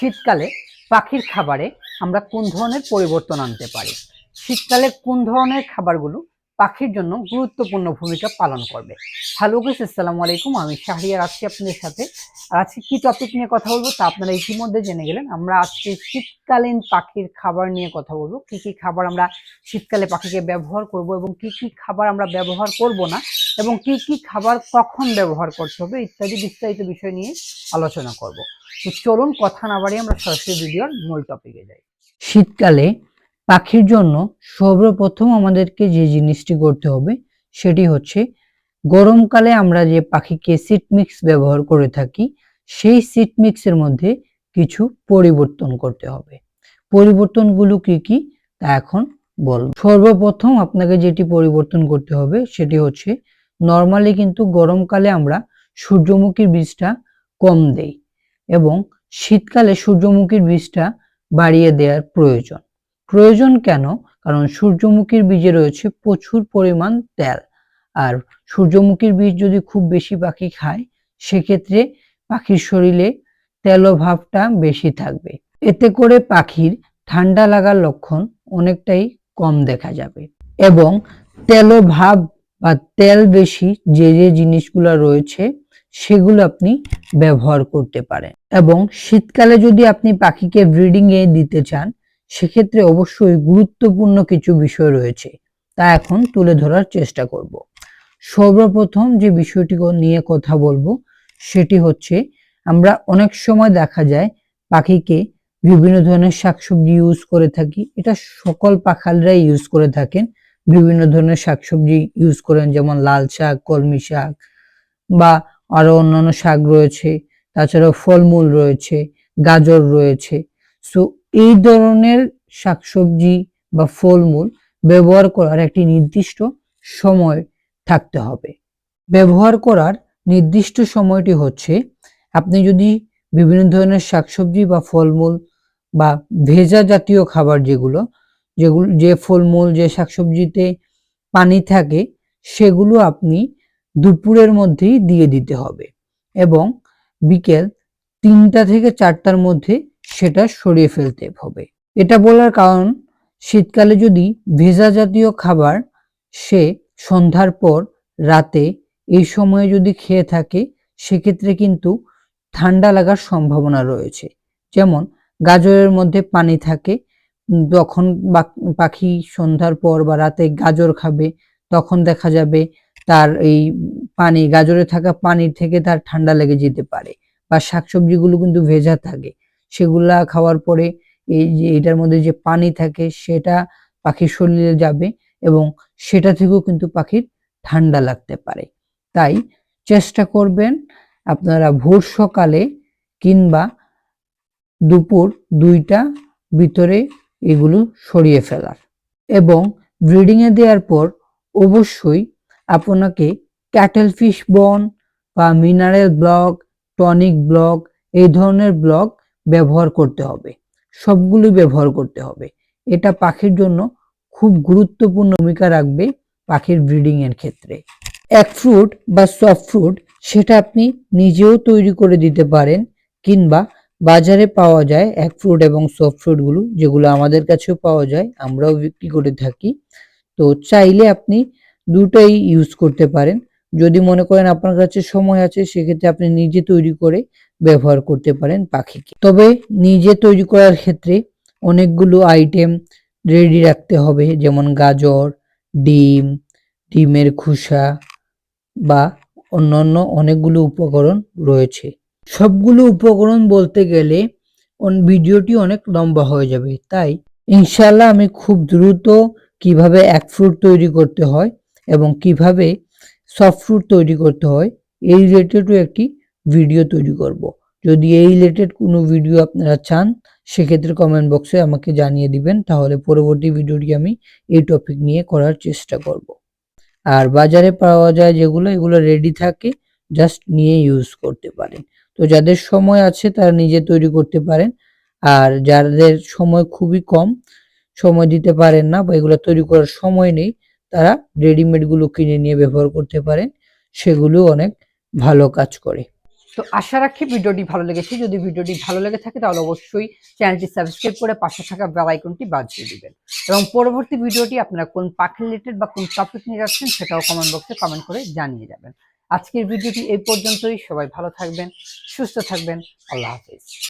শীতকালে পাখির খাবারে আমরা কোন ধরনের পরিবর্তন আনতে পারি? শীতকালে কোন ধরনের খাবারগুলো পাখির জন্য গুরুত্বপূর্ণ ভূমিকা পালন করবে। হ্যালো গাইস আসসালামু আলাইকুম। আমি শাহরিয়ার আছি আপনাদের সাথে। আর আজকে কি টপিক নিয়ে কথা বলব তা আপনারা ইতিমধ্যে জেনে গেলেন। আমরা আজকে শীতকালীন পাখির খাবার নিয়ে কথা বলব। কি কি খাবার আমরা শীতকালে পাখিকে ব্যবহার করব এবং কি কি খাবার আমরা ব্যবহার করব না এবং কি কি খাবার কখন ব্যবহার করতে হবে ইত্যাদি বিস্তারিত বিষয় নিয়ে আলোচনা করব। তো চলুন কথা না বাড়িয়ে আমরা সরাসরি ভিডিওর মূল টপিকে যাই। শীতকালে পাখির জন্য সর্বপ্রথম আমাদেরকে যে জিনিসটি করতে হবে সেটি হচ্ছে গরমকালে আমরা যে পাখিকে সিট মিক্স ব্যবহার করে থাকি, সেই সিট মিক্সের মধ্যে কিছু পরিবর্তন করতে হবে। পরিবর্তনগুলো কি কি? তা এখন বলব। সর্বপ্রথম আপনাকে যেটি পরিবর্তন করতে হবে সেটি হচ্ছে নর্মালি কিন্তু গরমকালে আমরা সূর্যমুখীর বীজটা কম দেই এবং শীতকালে সূর্যমুখীর বীজটা বাড়িয়ে দেওয়ার প্রয়োজন। প্রয়োজন কেন? কারণ সূর্যমুখীর বীজে রয়েছে প্রচুর পরিমাণ তেল। আর সূর্যমুখীর বীজ যদি খুব বেশি পাখি খায়, সেক্ষেত্রে পাখির শরীরে তেলভাবটা বেশি থাকবে। এতে করে পাখির ঠান্ডা লাগার লক্ষণ অনেকটাই কম দেখা যাবে। এবং তেলভাব বা তেল বেশি যে যে জিনিসগুলো রয়েছে, সেগুলো আপনি ব্যবহার করতে পারেন। এবং শীতকালে যদি আপনি পাখিকে ব্রিডিং এ দিতে চান সেক্ষেত্রে অবশ্যই গুরুত্বপূর্ণ কিছু বিষয় রয়েছে, তা এখন তুলে ধরার চেষ্টা করব। সর্বপ্রথম যে বিষয়টি নিয়ে কথা বলব, সেটি হচ্ছে আমরা অনেক সময় দেখা যায় পাখিকে বিভিন্ন ধরনের শাকসবজি ইউজ করে থাকি। এটা সকল পাখালরাই ইউজ করে থাকেন, বিভিন্ন ধরনের শাকসবজি ইউজ করেন, যেমন লাল শাক, কলমি শাক, বা আরও অন্যান্য শাক রয়েছে। তাছাড়াও ফলমূল রয়েছে, গাজর রয়েছে। সো এই ধরনের শাকসবজি বা ফলমূল ব্যবহার করার একটি নির্দিষ্ট সময় থাকতে হবে। ব্যবহার করার নির্দিষ্ট সময়টি হচ্ছে, আপনি যদি বিভিন্ন ধরনের শাকসবজি বা ফলমূল বা ভেজা জাতীয় খাবার যেগুলো যেগুলো, যে ফলমূল, যে শাকসবজিতে পানি থাকে, সেগুলো আপনি দুপুরের মধ্যেই দিয়ে দিতে হবে এবং বিকেল তিনটা থেকে চারটার মধ্যে সেটা সরিয়ে ফেলতে হবে। এটা বলার কারণ, শীতকালে যদি ভেজা জাতীয় খাবার সে সন্ধ্যার পর রাতে এই সময়ে যদি খেয়ে থাকে, সেক্ষেত্রে কিন্তু ঠান্ডা লাগার সম্ভাবনা রয়েছে। যেমন, গাজরের মধ্যে পানি থাকে যখন পাখি সন্ধ্যার পর বা রাতে গাজর খাবে, তখন দেখা যাবে তার এই পানি, গাজরে থাকা পানির থেকে তার ঠান্ডা লেগে যেতে পারে বা শাকসবজিগুলো কিন্তু ভেজা থাকে। সেগুলা খাওয়ার পরে এই যে এটার মধ্যে যে পানি থাকে সেটা পাখির শরীরে যাবে এবং সেটা থেকেও কিন্তু পাখির ঠান্ডা লাগতে পারে। তাই চেষ্টা করবেন আপনারা ভোর সকালে কিংবা দুপুর দুইটা ভিতরে এগুলো সরিয়ে ফেলার এবং ব্রিডিংয়ে দেওয়ার পর অবশ্যই আপনাকে ক্যাটেল ফিশ বন বা মিনারেল ব্লক, টনিক ব্লক এই ধরনের ব্লক ব্যবহার করতে হবে। সবগুলো ব্যবহার করতে হবে। এটা পাখির জন্য খুব গুরুত্বপূর্ণ ভূমিকা রাখবে পাখির ব্রিডিং এর ক্ষেত্রে। এক ফ্রুট বা সফট ফ্রুট সেটা আপনি নিজেও তৈরি করে দিতে পারেন কিংবা বাজারে পাওয়া যায় এক ফ্রুট এবং সফট ফ্রুটগুলো যেগুলো আমাদের কাছেও পাওয়া যায়, আমরাও বিক্রি করে থাকি। তো চাইলে আপনি দুটোই ইউজ করতে পারেন। যদি মনে করেন আপনার কাছে সময় আছে, সেক্ষেত্রে আপনি নিজে তৈরি করে ব্যবহার করতে পারেন পাখিকে। তবে নিজে তৈরি করার ক্ষেত্রে অনেকগুলো আইটেম রেডি রাখতে হবে, যেমন গাজর, ডিম, ডিমের খোসা বা অন্যান্য অনেকগুলো উপকরণ রয়েছে। সবগুলো উপকরণ বলতে গেলে ভিডিওটি অনেক লম্বা হয়ে যাবে, তাই ইনশাল্লাহ আমি খুব দ্রুত কীভাবে এক ফ্রুট তৈরি করতে হয় এবং কীভাবে সফট ফ্রুট তৈরি করতে হয়, এই রিলেটেডও একটি ভিডিও তৈরি করব। যদি এই রিলেটেড কোনো ভিডিও আপনারা চান, সেক্ষেত্রে কমেন্ট বক্সে আমাকে জানিয়ে দিবেন, তাহলে পরবর্তী ভিডিওটি আমি এই টপিক নিয়ে করার চেষ্টা করব। আর বাজারে পাওয়া যায় যেগুলো, এগুলো রেডি থাকে জাস্ট নিয়ে ইউজ করতে পারেন তো যাদের সময় আছে, তারা নিজে তৈরি করতে পারেন আর যাদের সময় খুবই কম, সময় দিতে পারেন না বা এগুলো তৈরি করার সময় নেই, তারা রেডিমেডগুলো কিনে নিয়ে ব্যবহার করতে পারেন সেগুলো অনেক ভালো কাজ করে তো আশা রাখি ভিডিওটি ভালো লেগেছে। যদি ভিডিওটি ভালো লেগে থাকে, তাহলে অবশ্যই চ্যানেলটি সাবস্ক্রাইব করে পাশে থাকা বেল আইকনটি বাজিয়ে দিবেন। এবং পরবর্তী ভিডিওটি আপনারা কোন পাখি রিলেটেড বা কোন টপিক নিয়ে যাচ্ছেন, সেটাও কমেন্ট বক্সে কমেন্ট করে জানিয়ে যাবেন। আজকের ভিডিওটি এই পর্যন্তই। সবাই ভালো থাকবেন, সুস্থ থাকবেন। আল্লাহ হাফিজ।